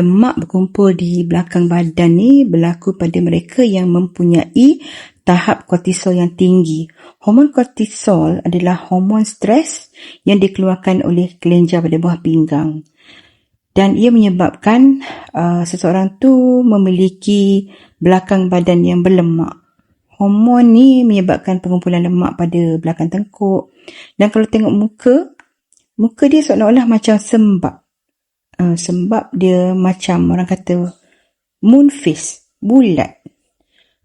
lemak berkumpul di belakang badan ni berlaku pada mereka yang mempunyai tahap kortisol yang tinggi. Hormon kortisol adalah hormon stres yang dikeluarkan oleh kelenjar pada buah pinggang. Dan ia menyebabkan uh, seseorang tu memiliki belakang badan yang berlemak. Hormon ni menyebabkan pengumpulan lemak pada belakang tengkuk. Dan kalau tengok muka, muka dia seolah-olah macam sembab. Uh, sebab dia macam orang kata moon face, bulat.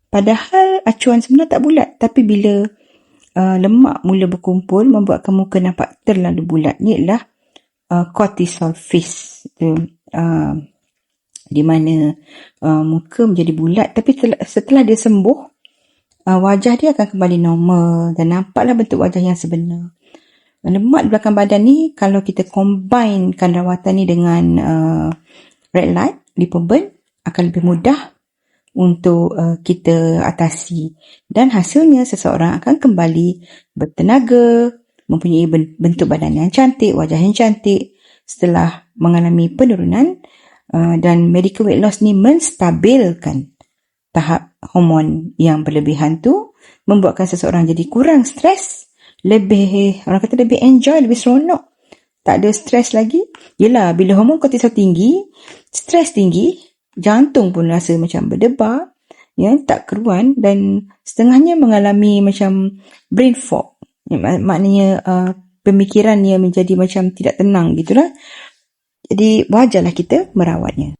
Padahal acuan sebenar tak bulat. Tapi bila uh, lemak mula berkumpul, membuatkan muka nampak terlalu bulat. Ini adalah uh, cortisol face. Uh, di mana uh, muka menjadi bulat. Tapi setelah dia sembuh, uh, wajah dia akan kembali normal dan nampaklah bentuk wajah yang sebenar. Lemak di belakang badan ni kalau kita combinekan rawatan ni dengan uh, red light, lipoburn akan lebih mudah untuk uh, kita atasi. Dan hasilnya seseorang akan kembali bertenaga, mempunyai bentuk badan yang cantik, wajah yang cantik setelah mengalami penurunan uh, dan medical weight loss ni menstabilkan tahap hormon yang berlebihan tu membuatkan seseorang jadi kurang stres, lebih orang kata lebih enjoy, lebih seronok. Tak ada stres lagi. Yelah, bila hormon kortisol tinggi, stres tinggi, jantung pun rasa macam berdebar, ya, tak keruan dan setengahnya mengalami macam brain fog. Ya, maknanya uh, pemikiran yang menjadi macam tidak tenang gitulah. Jadi wajarlah kita merawatnya.